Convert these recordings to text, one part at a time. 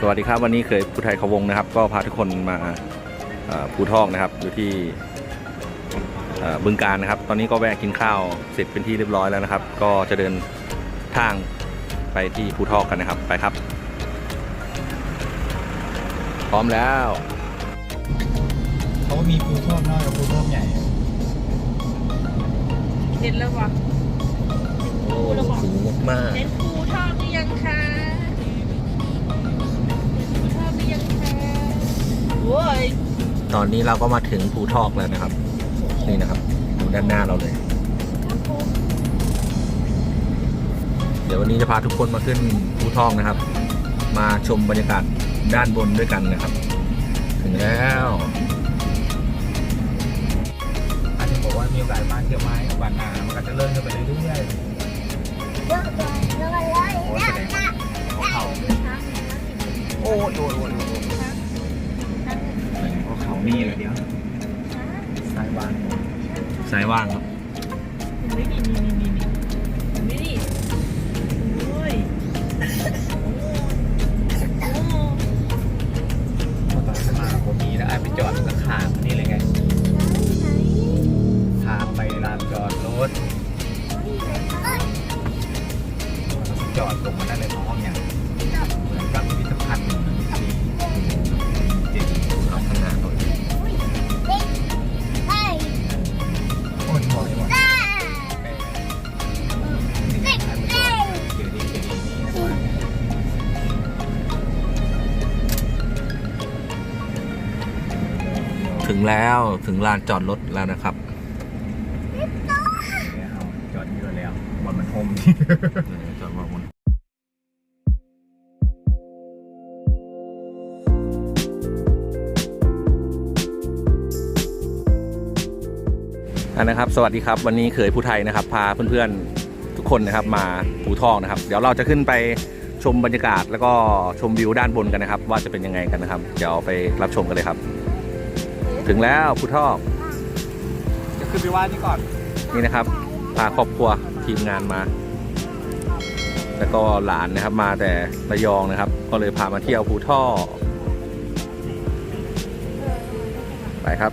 สวัสดีครับวันนี้เคยผู้ไทยเขาวงนะครับ ก็พาทุกคนมาเอ่อภูทอกนะครับอยู่ที่เอ่อบึงการนะครับ ตอนนี้ก็แวะกินข้าวเสร็จเป็นที่เรียบร้อยแล้วนะครับ ก็จะเดินทางไปที่ภูทอกกันนะครับไปครับ พร้อมแล้วเขามีปูท่วมน้อยกับปูท่วมใหญ่เด็ดแล้ววะโอ้สูงมากเด็ดปูทอดหรือยังคะ ตอนนี้เราก็มาถึงภูทอกแล้วนะครับ นี่นะครับดูด้านหน้าเราเลย เดี๋ยววันนี้จะพาทุกคนมาขึ้นภูทอกนะครับ มาชมบรรยากาศด้านบนด้วยกันนะครับ ถึงแล้วอาจจะบอกว่ามีโอกาสมาเที่ยวไม้กับวันนามันก็จะเริ่มขึ้นไปเรื่อยๆโอ้แสดงว่าเขาโอ้ยโอ้ยโอ้ย โอ้ยเขาเขานี่เลยเดียวสายวานสายว่างครับนี่นี่นี่นี่นี่นี่โอ้ยโอ้พอตอนขึ้นมาผมมีแล้วไอ้ไปจอดมันก็ขามนี่เลยไงขามไปลานจอดรถจอดตรงมาได้เลยมองอย่าง แล้วถึงลานจอดรถแล้วนะครับเอาจอดนี่แล้วบอลมันโฮมจอดรถบนอันนะครับ สวัสดีครับ วันนี้เคยผู้ไทยนะครับ พาเพื่อนๆทุกคนนะครับมาภูทอกนะครับ เดี๋ยวเราจะขึ้นไปชมบรรยากาศแล้วก็ชมวิวด้านบนกันนะครับ ว่าจะเป็นยังไงกันนะครับ เดี๋ยวไปรับชมกันเลยครับ ถึงแล้วภูทอกจะขึ้นไปว่านี่ก่อน นี่นะครับ พาครอบครัวทีมงานมา แล้วก็หลานนะครับมาแต่ระยองนะครับ ก็เลยพามาเที่ยวภูท่อกไปครับ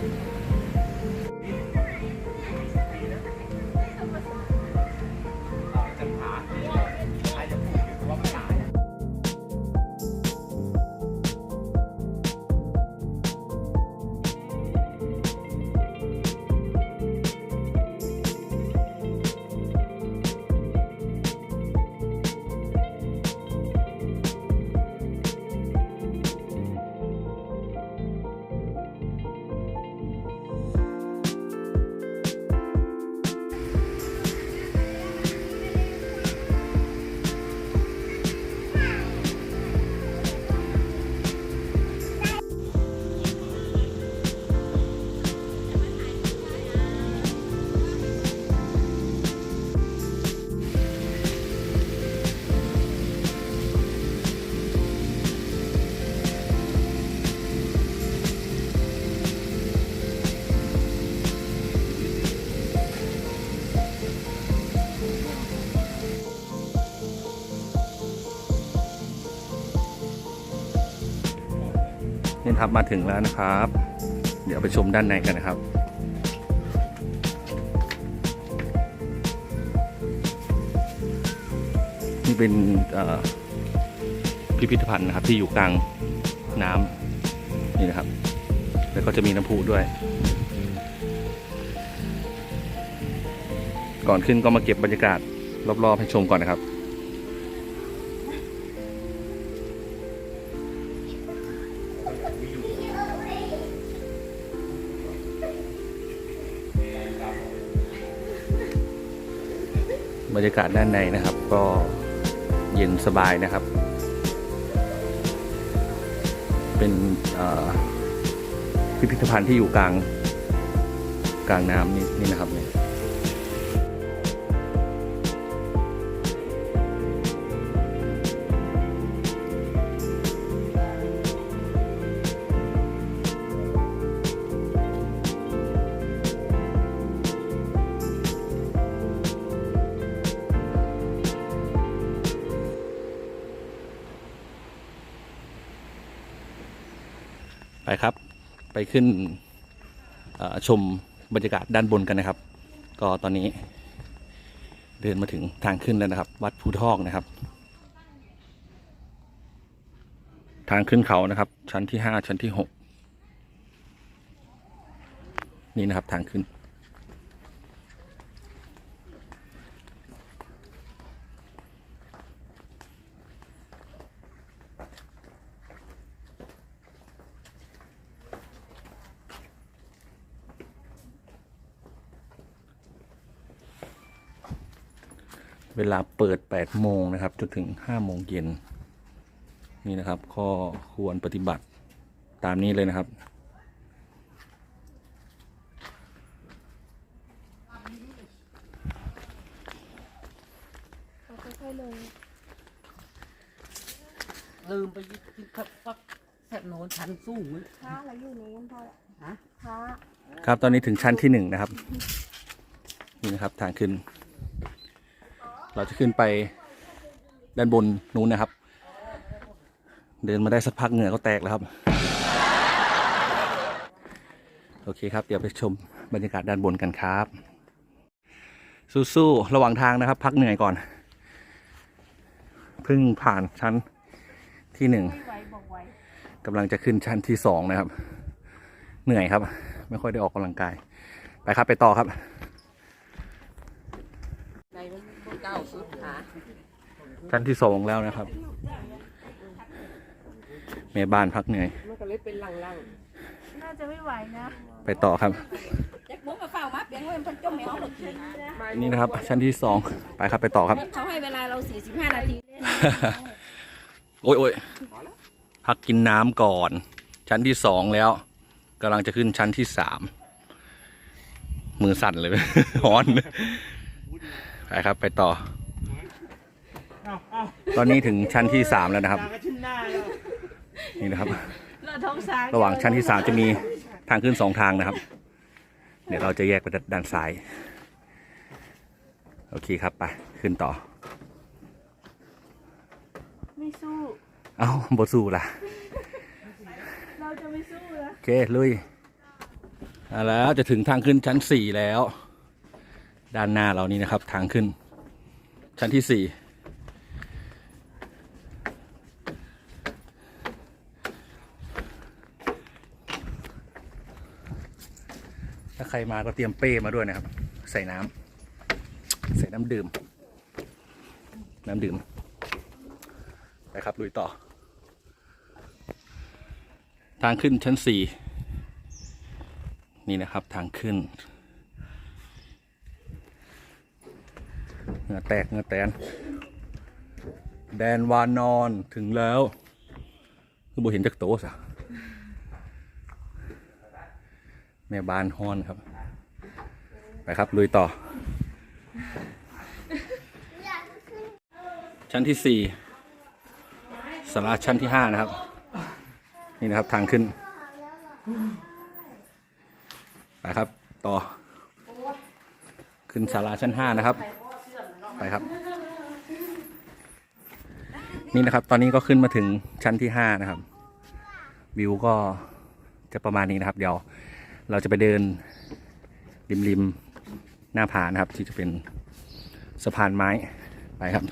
ครับมาถึงแล้วนะครับ เดี๋ยวไปชมด้านในกันนะครับ นี่เป็นพิพิธภัณฑ์นะครับที่อยู่กลางน้ำนี่นะครับ แล้วก็จะมีน้ำพุด้วย ก่อนขึ้นก็มาเก็บบรรยากาศรอบๆให้ชมก่อนนะครับ บรรยากาศด้านในนะครับ ก็เย็นสบายนะครับ เป็นพิพิธภัณฑ์ที่อยู่กลางกลางน้ำนี่นี่นะครับ ไปขึ้นชมบรรยากาศด้านบนกันนะครับ ก็ตอนนี้ เดินมาถึงทางขึ้นแล้วนะครับ วัดภูทอกนะครับ ทางขึ้นเขานะครับ ชั้นที่ห้าชั้นที่หกนี่นะครับทางขึ้น เวลาเปิด 8 โมงนะครับ จนถึง 5 โมงเย็น นี่นะครับข้อควรปฏิบัติตามนี้เลยนะครับ ค่อยๆลงลืมไปกินข้าวฟักแซ่บโนนชั้นสูงเลยพระเราอยู่นู้นพอฮะพระครับตอนนี้ถึงชั้นที่หนึ่งนะครับ นี่นะครับทางขึ้น เราจะขึ้นไปด้านบนนู้นนะครับ เดินมาได้สักพักเหงื่อก็แตกแล้วครับ โอเคครับ เดี๋ยวไปชมบรรยากาศด้านบนกันครับ สู้ๆระหว่างทางนะครับ พักเหนื่อยก่อน เพิ่งผ่านชั้นที่หนึ่งกำลังจะขึ้นชั้นที่สองนะครับ เหนื่อยครับ ไม่ค่อยได้ออกกำลังกาย ไปครับไปต่อครับ ในมันพวก เก้าสุดหาชั้นที่สองแล้วนะครับแม่บ้านพักเหนื่อย มันก็เลยเป็นลังน่าจะไม่ไหวนะไปต่อครับจักบุ้งมาเฝ้ามาเปลี่ยนเงินเพิ่นจมไม่เอาหรอกทีนี่นะครับ ชั้นที่สองไปครับไปต่อครับ เขาให้เวลาเรา 45 นาที โอ้ยโอ้ยพักกินน้ำก่อน ชั้นที่สองแล้วกำลังจะขึ้นชั้นที่สามมือสั่นเลย ฮ้อน ไปครับไปต่อ ตอนนี้ถึงชั้นที่สามแล้วนะครับ นี่นะครับ เราท้องสายระหว่างชั้นที่สามจะมีทางขึ้นสองทางนะครับ เดี๋ยวเราจะแยกไปด้านซ้าย โอเคครับไปขึ้นต่อ ไม่สู้ เอ้าบสู้ล่ะ เราจะไม่สู้นะโอเคลุยเอาแล้วจะถึงทางขึ้นชั้นสี่แล้ว ด้านหน้าเรานี่นะครับ ทางขึ้น ชั้นที่สี่ถ้าใครมาก็เตรียมเป้มาด้วยนะครับ ใส่น้ำใส่น้ำดื่ม น้ำดื่มไปครับลุยต่อ ทางขึ้นชั้นสี่นี่นะครับทางขึ้น เหงื่อแตกเหงื่อแตน แดนวานนอนถึงแล้วคือบ่เห็นจากโต๊ะสะแม่บานฮอนครับ ไปครับ ลุยต่อ ชั้นที่สี่สาราชั้นที่ห้านะครับ นี่นะครับทางขึ้น ไปครับ ต่อ ขึ้นศาลาชั้นห้านะครับ ไปครับ นี่นะครับ ตอนนี้ก็ขึ้นมาถึงชั้นที่ห้านะครับ วิวก็จะประมาณนี้นะครับ เดี๋ยวเราจะไปเดินริมริมๆหน้าผานะครับ ที่จะเป็นสะพานไม้ไปครับ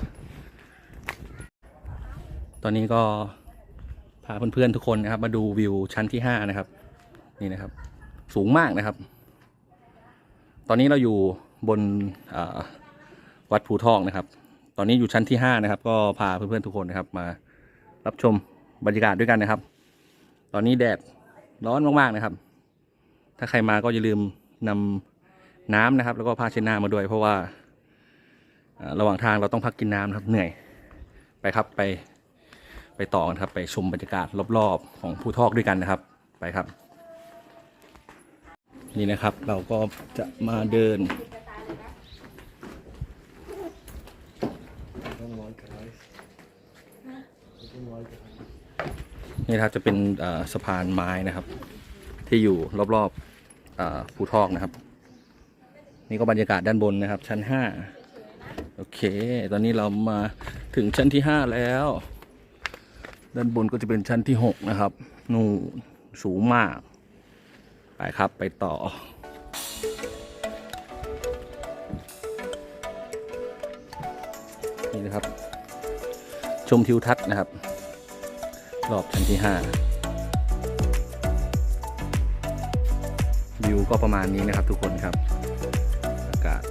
ตอนนี้ก็พาเพื่อนๆทุกคนนะครับ มาดูวิวชั้นที่ห้านะครับ นี่นะครับ สูงมากนะครับ ตอนนี้เราอยู่บนอ วัดภูทอกนะครับ ตอนนี้อยู่ชั้นที่ห้านะครับ ก็พาเพื่อนๆทุกคนนะครับมารับชมบรรยากาศด้วยกันนะครับ ตอนนี้แดดร้อนมากๆนะครับ ถ้าใครมาก็อย่าลืมนำน้ำนะครับ แล้วก็ผ้าเช็ดหน้ามาด้วย เพราะว่าระหว่างทางเราต้องพักกินน้ำนะครับ เหนื่อยไปครับไปไปต่อกันครับ ไปชมบรรยากาศรอบๆ ของภูทอกด้วยกันนะครับ ไปครับ นี่นะครับเราก็จะมาเดิน นี่นะครับจะเป็นสะพานไม้นะครับ ที่อยู่รอบๆภูทอกนะครับ นี่ก็บรรยากาศด้านบนนะครับ ชั้นห้าโอเค ตอนนี้เรามาถึงชั้นที่ห้าแล้ว ด้านบนก็จะเป็นชั้นที่หกนะครับ นู่นสูงมาก ไปครับไปต่อนี่นะครับ ชมทิวทัศน์นะครับ รอบชั้นที่ห้าวิวก็ประมาณนี้นะครับทุกคนครับ อากาศ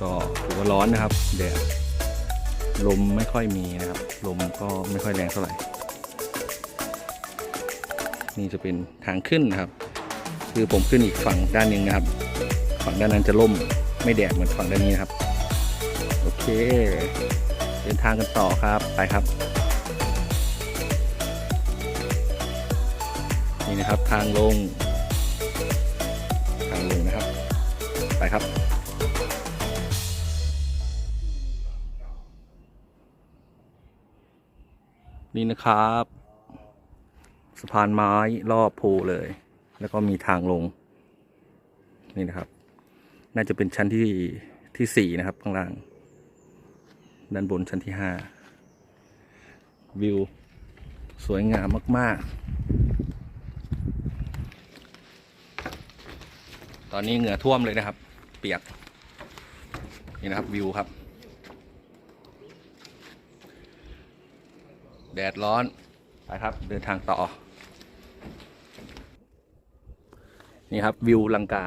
ก็ถือว่าร้อนนะครับแดดลมไม่ค่อยมีนะครับ ลมก็ไม่ค่อยแรงเท่าไหร่ นี่จะเป็นทางขึ้นนะครับ คือผมขึ้นอีกฝั่งด้านหนึงนะครับ ฝั่งด้านนั้นจะล่มไม่แดดเหมือนฝั่งด้านนี้นะครับ โอเค เดินทางกันต่อครับ ไปครับ นะครับ ทางลง ทางลงนะครับ ไปครับ นี่นะครับ สะพานไม้รอบภูเลย แล้วก็มีทางลง นี่นะครับ น่าจะเป็นชั้นที่ที่สี่นะครับข้างล่าง ด้านบนชั้นที่ห้าวิว สวยงามมาก ๆ ตอนนี้เหงื่อท่วมเลยนะครับ เปียก นี่นะครับวิวครับ แดดร้อน ไปครับ เดินทางต่อ นี่ครับวิวลังกา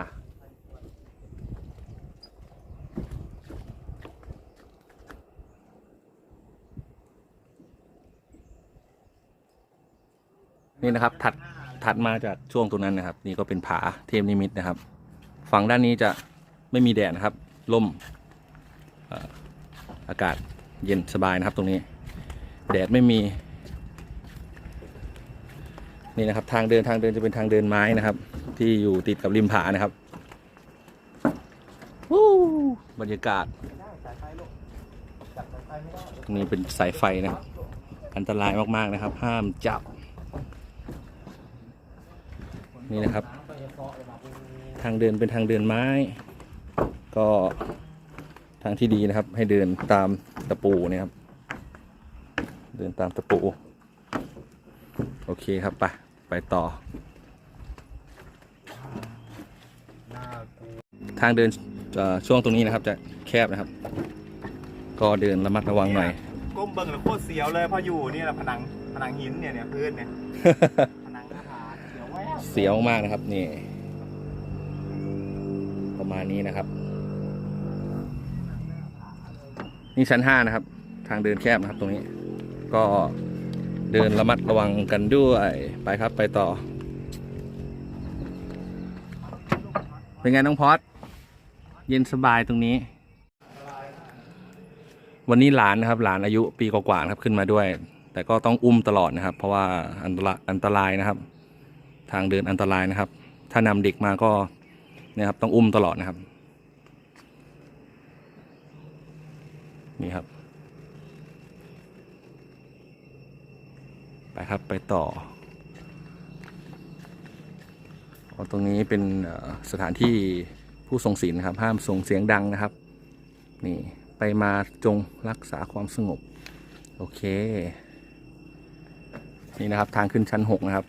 นี่นะครับถัดถัดมาจากช่วงตรงนั้นนะครับ นี่ก็เป็นผาเทพนิมิตนะครับ ฝั่งด้านนี้จะไม่มีแดดนะครับล่มอากาศเย็นสบายนะครับตรงนี้ แดดไม่มี นี่นะครับทางเดินทางเดินจะเป็นทางเดินไม้นะครับ ที่อยู่ติดกับริมผานะครับวู้บรรยากาศตรงนี้เป็นสายไฟนะครับอันตรายมากๆนะครับ ห้ามจับ นี่นะครับ ทางเดินเป็นทางเดินไม้ ก็ทางที่ดีนะครับ ให้เดินตามตะปูเนะครับ เดินตามตะปู โอเคครับไปไปต่อ ทางเดินเอ่อช่วงตรงนี้นะครับ จะแคบนะครับ ก็เดินระมัดระวังหน่อยก้มเบิ่งแล้วโคตรเสียวเลยพออยู่นี่แหละผนังผนังหินเนี่ยเนี่ยพื้นเนี่ยผนังหน้าผาเสียวแววเสียวมากนะครับนี่ ประมาณนี้นะครับ นี่ชั้นห้านะครับ ทางเดินแคบนะครับตรงนี้ ก็เดินระมัดระวังกันด้วยไปครับไปต่อ เป็นไงน้องพอดเย็นสบายตรงนี้ วันนี้หลานนะครับ หลานอายุปีกว่าๆครับขึ้นมาด้วย แต่ก็ต้องอุ้มตลอดนะครับ เพราะว่าอันตรายอันตรายนะครับ ทางเดินอันตรายนะครับ ถ้านำเด็กมาก็ นี่ยครับ ต้องอุ้มตลอดนะครับ นี่ครับ ไปครับไปต่ออตรงนี้เป็นสถานที่ผู้ทรงศีลนะครับ ห้ามส่งเสียงดังนะครับ นี่ไปมาจงรักษาความสงบ โอเค นี่นะครับทางขึ้นชั้นหกนะครับ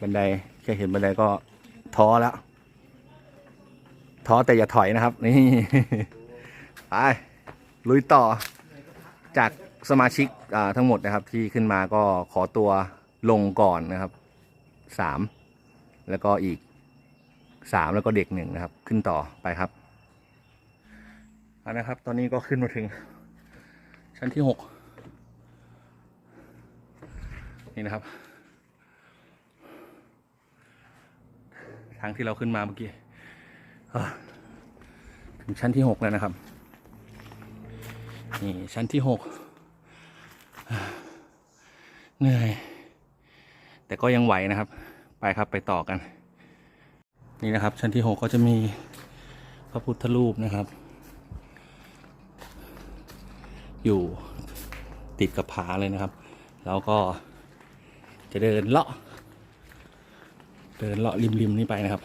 บันไดแค่เห็นบันไดก็ท้อแล้ว ท้อแต่อย่าถอยนะครับ นี่ไปลุยต่อจากสมาชิกทั้งหมดนะครับ ที่ขึ้นมาก็ขอตัวลงก่อนนะครับสามแล้วก็อีกสามแล้วก็เด็กหนึ่งนะครับ ขึ้นต่อไปครับอานะครับ ตอนนี้ก็ขึ้นมาถึง ชั้นที่หกนี่นะครับ ทางที่เราขึ้นมาเมื่อกี้ ถึงชั้นที่หกแล้วนะครับ นี่ชั้นที่หกเหนื่อย แต่ก็ยังไหวนะครับ ไปครับไปต่อกัน นี่นะครับ ชั้นที่หกก็จะมีพระพุทธรูปนะครับ อยู่ติดกับผาเลยนะครับ แล้วก็จะเดินเลาะ เดินเลาะริมๆนี้ไปนะครับ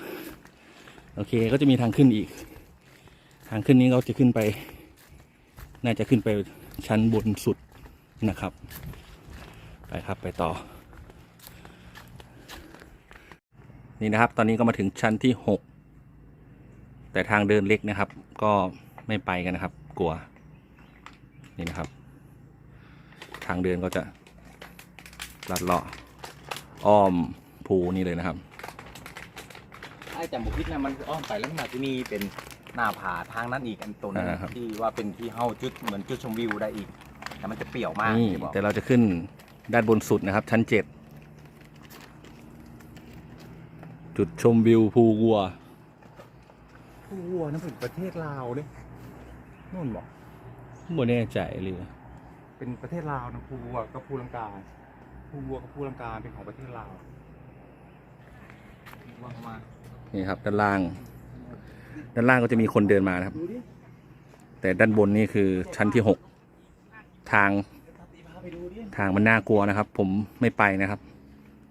โอเคก็จะมีทางขึ้นอีก ทางขึ้นนี้เราจะขึ้นไป น่าจะขึ้นไปชั้นบนสุดนะครับ ไปครับไปต่อ นี่นะครับ ตอนนี้ก็มาถึงชั้นที่หกแต่ทางเดินเล็กนะครับ ก็ไม่ไปกันนะครับ กลัว นี่นะครับ ทางเดินก็จะลัดเลาะอ้อมภูนี่เลยนะครับ ไอ้จำบุพิษนะมันอ้อมไปแล้วมาที่นี่เป็นหน้าผาทางนั้นอีกอันตรงนั้นอ่าครับ ที่ว่าเป็นที่เฮาจุดเหมือนจุดชมวิวได้อีก แต่มันจะเปรี่ยวมากนี่ที่บอกแต่เราจะขึ้นด้านบนสุดนะครับ ชั้นเจ็ดจุดชมวิวภูวัวผู้วัวนั่นเป็นประเทศลาวเลยนู่นบอกไม่แน่ใจเลยเป็นประเทศลาวนะภูวัวกับภูลังกาภูวัวกับภูลังกาเป็นของประเทศลาวว่ามา นี่ครับ ด้านล่าง ด้านล่างก็จะมีคนเดินมานะครับ แต่ด้านบนนี่คือชั้นที่หกทาง ทางมันน่ากลัวนะครับ ผมไม่ไปนะครับ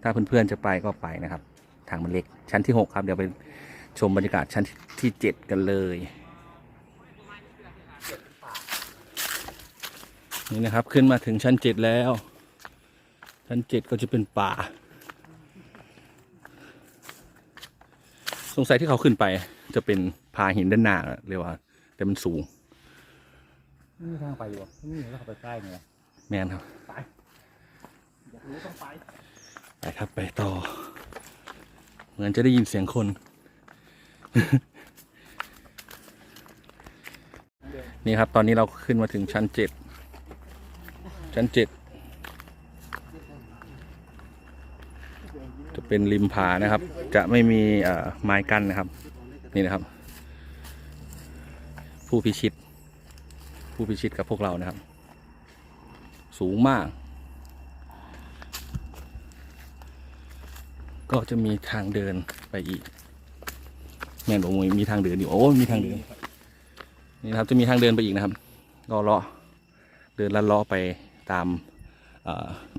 ถ้าเพื่อนๆจะไปก็ไปนะครับ ทางมันเล็กชั้นที่หกครับเดี๋ยวไปชมบรรยากาศชั้นที่เจ็ดกันเลยนี่นะครับขึ้นมาถึงชั้นเจ็ดแล้ว ชั้นเจ็ดก็จะเป็นป่า สงสัยที่เขาขึ้นไป จะเป็นพาหินด้านหน้าเรียกว่า แต่มันสูงนี่มีทางไปอยู่นี่แล้วเขาไปใกล้ไงแมนครับอยากรู้ต้องไปไปครับไปต่อ เหมือนจะได้ยินเสียงคน นี่ครับ ตอนนี้เราขึ้นมาถึงชั้นเจ็ดชั้นเจ็ด จะ เป็นริมผานะครับ จะไม่มีไม้กั้นนะครับ นี่นะครับ ผู้พิชิต ผู้พิชิตกับพวกเรานะครับ สูงมาก ก็จะมีทางเดินไปอีกแม่นบอกมวยมีทางเดินอยู่โอ้มีทางเดินนี่นะครับจะมีทางเดินไปอีกนะครับก็เลาะเดินลัดเลาะไปตาม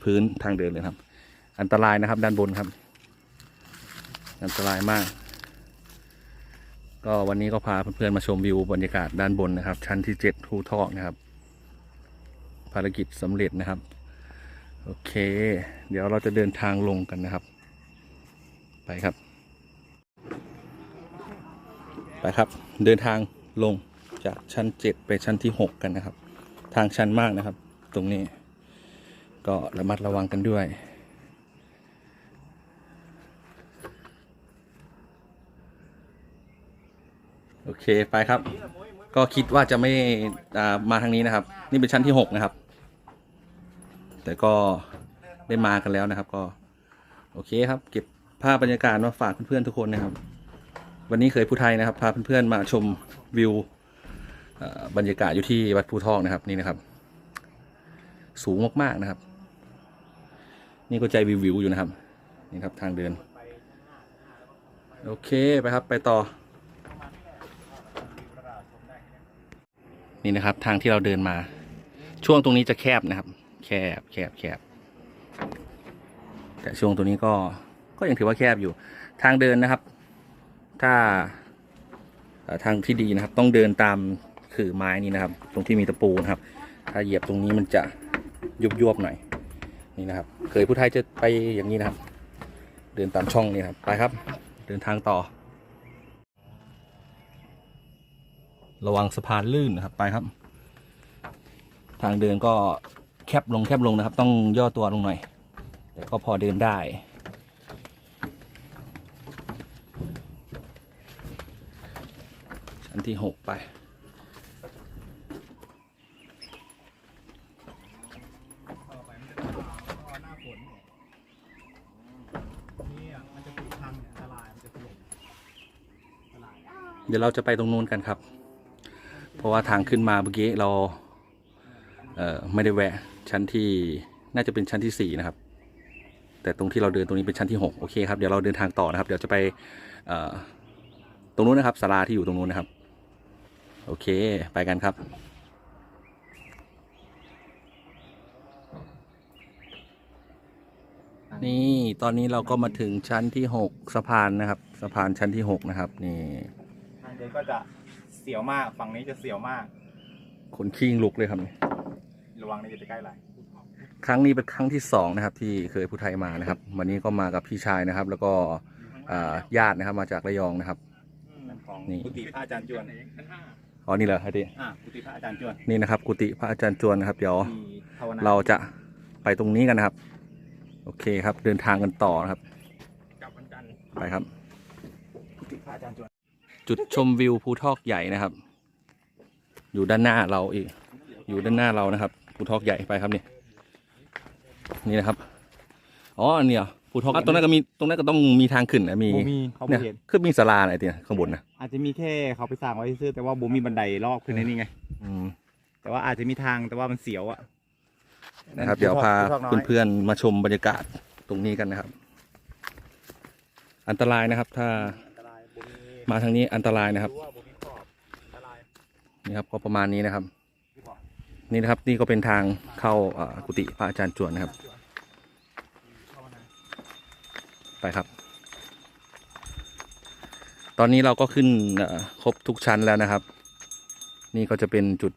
พื้นทางเดินเลยครับ อันตรายนะครับด้านบนครับ อันตรายมาก ก็วันนี้ก็พาเพื่อนๆมาชมวิวบรรยากาศด้านบนนะครับ ชั้นที่เจ็ดทูทอกนะครับ ภารกิจสำเร็จนะครับ โอเค เดี๋ยวเราจะเดินทางลงกันนะครับ ไปครับ ไปครับ เดินทางลงจากชั้นเจ็ดไปชั้นที่หกกันนะครับ ทางชันมากนะครับ ตรงนี้ ก็ระมัดระวังกันด้วย เคไปครับ ก็คิดว่าจะไม่มาทางนี้นะครับ นี่เป็นชั้นที่หกนะครับ แต่ก็ได้มากันแล้วนะครับ ก็ โอเคครับ เก็บภาพบรรยากาศมาฝากเพื่อนๆทุกคนนะครับ วันนี้เคยผู้ไทยนะครับ พาเพื่อนๆมาชมวิวบรรยากาศอยู่ที่วัดภูทอกนะครับนี่นะครับ สูงมากๆนะครับ นี่ก็ใจวิวๆอยู่นะครับ นี่ครับทางเดิน โอเคไปครับไปต่อ นี่นะครับ ทางที่เราเดินมา ช่วงตรงนี้จะแคบนะครับ แคบแคบแคบแต่ช่วงตัวนี้ก็ก็ยังถือว่าแคบอยู่ ทางเดินนะครับ ถ้าทางที่ดีนะครับ ต้องเดินตามขื่อไม้นี้นะครับ ตรงที่มีตะปูนะครับ ถ้าเหยียบตรงนี้มันจะยุบยวบๆหน่อยนี่นะครับ เคยผู้ไทยจะไปอย่างนี้นะครับ เดินตามช่องนี้นะครับ ไปครับ เดินทางต่อ ระวังสะพานลื่นนะครับไปครับ ทางเดินก็แคบลงแคบลงนะครับ ต้องย่อตัวลงหน่อย แต่ก็พอเดินได้ ชั้นที่หกไปเดี๋ยวเราจะไปตรงนู้นกันครับ ราะว่าทางขึ้นมาเมื่อกี้เราเไม่ได้แวะชั้นที่น่าจะเป็นชั้นที่สี่นะครับ แต่ตรงที่เราเดินตรงนี้เป็นชั้นที่หกโอเคครับ เดี๋ยวเราเดินทางต่อนะครับ เดี๋ยวจะไปตรงนู้นนะครับศาลาที่อยู่ตรงนู้นนะครับ โอเคไปกันครับนี่ตอนนี้เราก็มาถึงชั้นที่หกสะพานนะครับสะพานชั้นที่หกนะครับ นี่ทางเดินก็จะ เสียวมาก ฝั่งนี้จะเสียวมากคนขี้งลุกเลยครับระวังนี่จะไปใกล้ไหลครั้งนี้เป็นครั้งที่สองนะครับที่เคยผู้ไทยมานะครับ วันนี้ก็มากับพี่ชายนะครับ แล้วก็อ่าญาตินะครับมาจากระยองนะครับนั่นของนี่ กุฏิพระอาจารย์จวนอ๋อนี่เหรอฮะดิอ่ากุฏิพระอาจารย์จวนนี่นะครับ กุฏิพระอาจารย์จวนนะครับ เดี๋ยว มีภาวนาเราจะไปตรงนี้กันนะครับ โอเคครับ เดินทางกันต่อนะครับ กลับวันจันทร์ไปครับ กุฏิพระอาจารย์จวน จุดชมวิวภูทอกใหญ่นะครับ อยู่ด้านหน้าเราอีก อยู่ด้านหน้าเรานะครับภูทอกใหญ่ไปครับนี่นี่นะครับอ๋ออันเนี่ยภูทอกอะตรงนั้นก็มีตรงนั้นก็ต้องมีทางขึ้นนะมีบ่มีเขาเนี่ยบ่เห็นคือมีศาลาอะไรเนี่ยข้างบนนะอาจจะมีแค่เขาไปสร้างไว้ซื่อแต่ว่าบ่มีบันไดรอบขึ้นในนี่ไง อืม แต่ว่าอาจจะมีทางแต่ว่ามันเสียวอะนะครับเดี๋ยวพาภูทอกน้อยเพื่อนๆมาชมบรรยากาศตรงนี้กันนะครับ อันตรายนะครับ ถ้าอันตรายบ่ มาทางนี้อันตรายนะครับนี่ครับก็ประมาณนี้นะครับ นี่นะครับนี่ก็เป็นทางเข้ากุฏิพระอาจารย์จวนนะครับ ไปครับ ตอนนี้เราก็ขึ้นครบทุกชั้นแล้วนะครับ นี่ก็จะเป็นจุด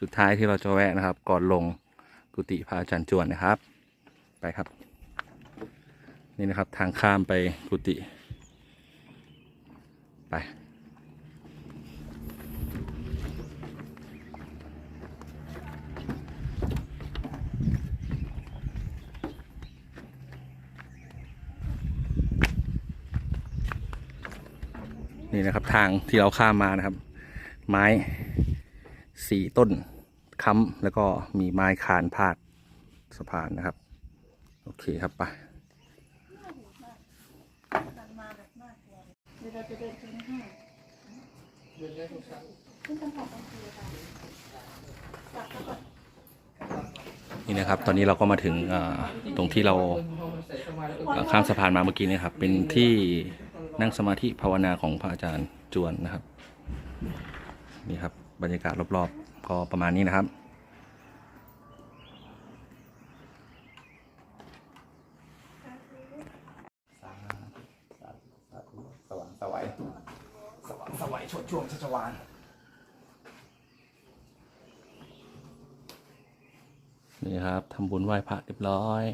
จุดท้ายที่เราจะแวะนะครับ ก่อนลงกุฏิพระอาจารย์จวนนะครับ ไปครับ นี่นะครับทางข้ามไปกุฏิ ไปนี่นะครับทางที่เราข้ามมานะครับ ไม้สี่ต้นค้ำแล้วก็มีไม้คานพาดสะพานนะครับ โอเคครับไป นี่นะครับ ตอนนี้เราก็มาถึงตรงที่เราข้ามสะพานมาเมื่อกี้นะครับ เป็นที่นั่งสมาธิภาวนาของพระอาจารย์จวนนะครับ นี่ครับ บรรยากาศรอบๆ ก็ประมาณนี้นะครับ สาธุสาธุสาธุสว่างสวัยสว่างสวัย ชดช่วงชัชวานนี่ครับทำบุญไหว้พระเรียบร้อย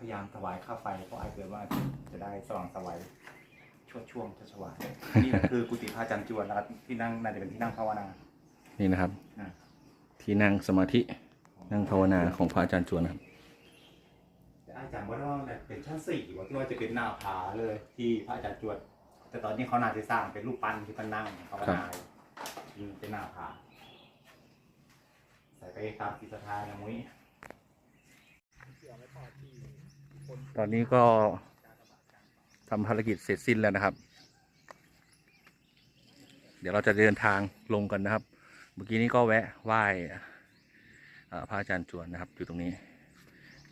พยายามถวายค่าไฟเพราะไอ้เกิดว่าจะได้สว่างสวัยช่วงช่วงชัชวานนี่คือกุฏิพระอาจารย์จวนนะครับที่นั่งน่าจะเป็นที่นั่งภาวนานี่นะครับ อ่าที่นั่งสมาธินั่งภาวนาของพระอาจารย์จวนนะครับ แต่อาจารย์ว่าว่าเป็นชั้นสี่ว่าที่ว่าจะเป็นหน้าผาเลย ที่พระอาจารย์จวน แต่ตอนนี้เขาน่าจะสร้างเป็นรูปปั้นที่ท่านนั่งภาวนาอยู่เป็นหน้าผาใส่ไปตามกิจทานนะมุ้ยตอนนี้ก็ทำภารกิจเสร็จสิ้นแล้วนะครับ เดี๋ยวเราจะเดินทางลงกันนะครับ เมื่อกี้นี้ก็แวะไหว้พระอาจารย์จวนนะครับ อยู่ตรงนี้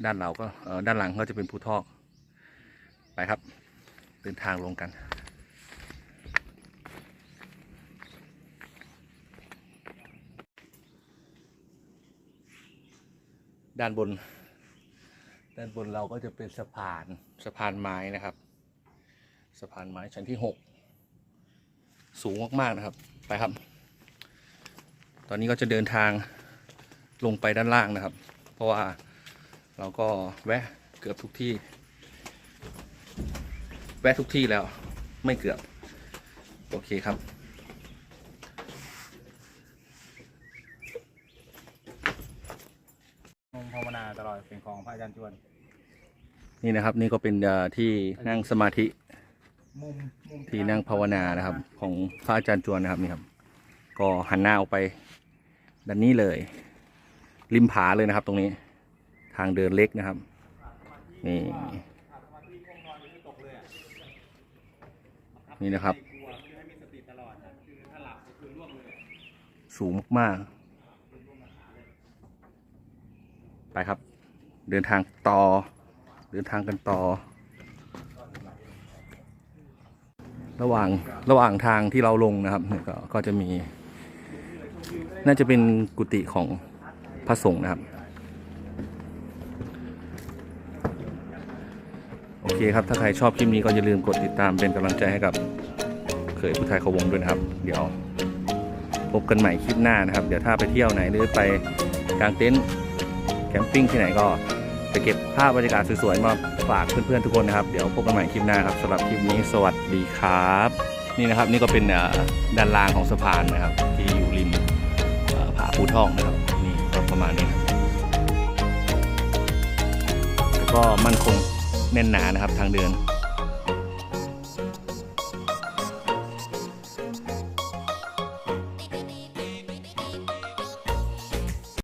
ด้านเราก็ด้านหลังก็จะเป็นภูทอกไปครับ เดินทางลงกัน ด้านบน ด้านบนเราก็จะเป็นสะพานสะพานไม้นะครับ สะพานไม้ชั้นที่หกสูงมากๆนะครับ ไปครับ ตอนนี้ก็จะเดินทางลงไปด้านล่างนะครับ เพราะว่าเราก็แวะเกือบทุกที่ แวะทุกที่แล้วไม่เกือบ โอเคครับ งงภาวนาตลอด เป็นของพระอาจารย์จวน นี่นะครับ นี่ก็เป็นเอ่อที่นั่งสมาธิมุมมุมที่นั่งภาวนานะครับ ของพระอาจารย์จวนนะครับนี่ครับ ก็หันหน้าออกไปด้านนี้เลย ริมผาเลยนะครับ ตรงนี้ ทางเดินเล็กนะครับ นี่ นี่นะครับ สูงมากๆไปครับ เดินทางต่อ เดินทางกันต่อ ระหว่างระหว่างทางที่เราลงนะครับเนี่ยก็ก็จะมี น่าจะเป็นกุฏิของพระสงฆ์นะครับ โอเคครับ ถ้าใครชอบคลิปนี้ก็อย่าลืมกดติดตามเป็นกำลังใจให้กับเขยผู้ไทยเขาวงด้วยนะครับ เดี๋ยวพบกันใหม่คลิปหน้านะครับ เดี๋ยวถ้าไปเที่ยวไหนหรือไปกางเต็นท์แคมปิ้งที่ไหนก็ ไปเก็บภาพบรรยากาศสวยๆมาฝากเพื่อนๆทุกคนนะครับ เดี๋ยวพบกันใหม่คลิปหน้าครับสำหรับคลิปนี้สวัสดีครับ นี่นะครับนี่ก็เป็นเอ่อด้านล่างของสะพานนะครับ ที่อยู่ริมผาภูทองนะครับนี่ก็ประมาณนี้นะครับแล้วก็มั่นคงแน่นหนานะครับทางเดิน